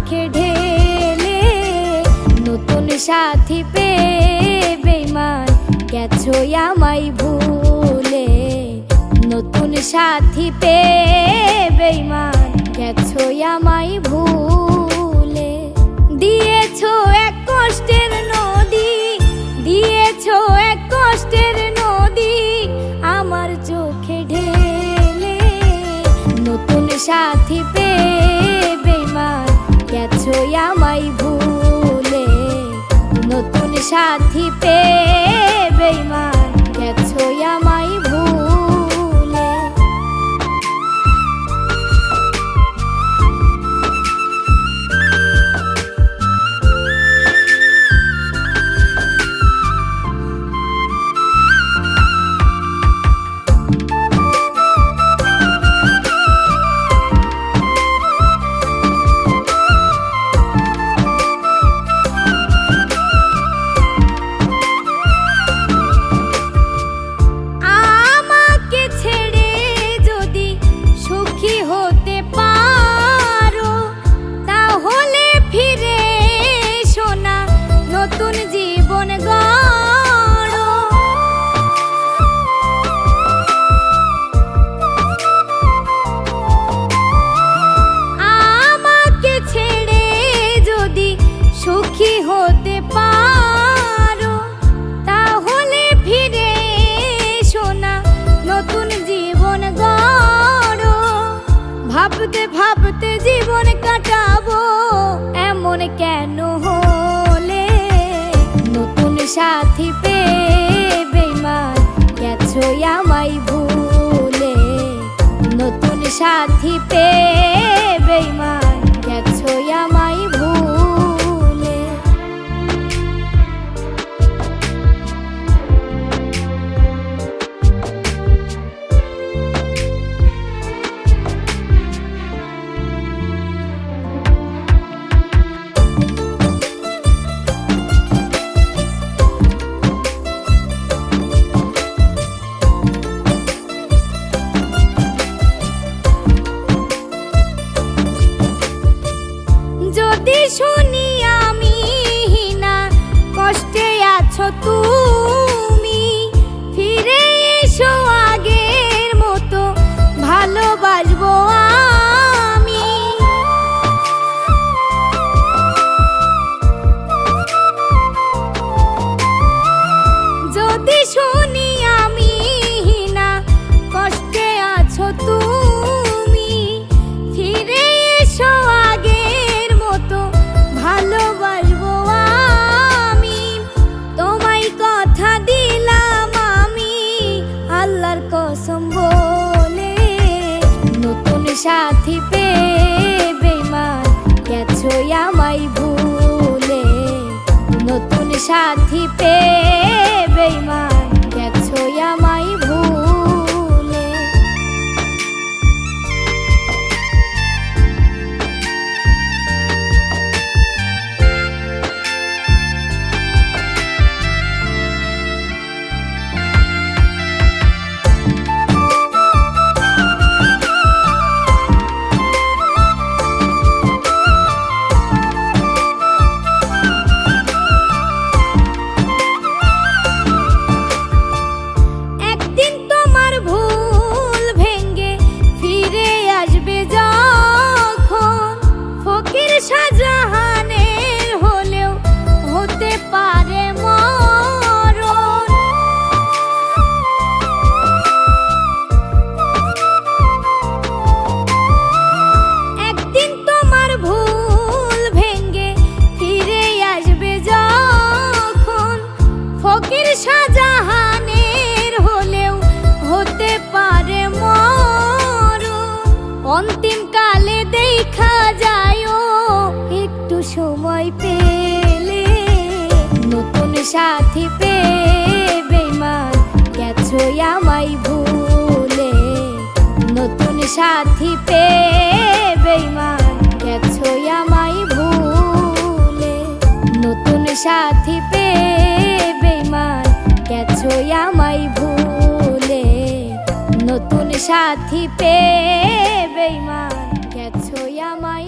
বুকে ঢেলে নতুন সাথী পে বেমান গেছো আমায় ভুলে, নতুন সাথী পে বেমান গেছো আমায় ভুলে, দিয়েছ এক সাথী পে সুখী হতে পারো? তাহলে ফিরে শোনা নতুন জীবন গড়ো। ভাবতে ভাবতে জীবন কাটাবো, এমন কেন হলে? নতুন সাথী পে বেমান গেছো আমায় ভুলে। নতুন সাথী পে বেমান শুনি আমি না কষ্টে আছো তুমি কসম বলে নতুন সাথী পে বেমান গেছো আমায় ভুলে। নতুন সাথী পে সাথী পে বেমান গেছো আমায় ভুলে। নতুন সাথী পে বেমান গেছো আমায় ভুলে। নতুন সাথী পে বেমান গেছো আমায় ভুলে। নতুন সাথী পে বেমান গেছো আমায়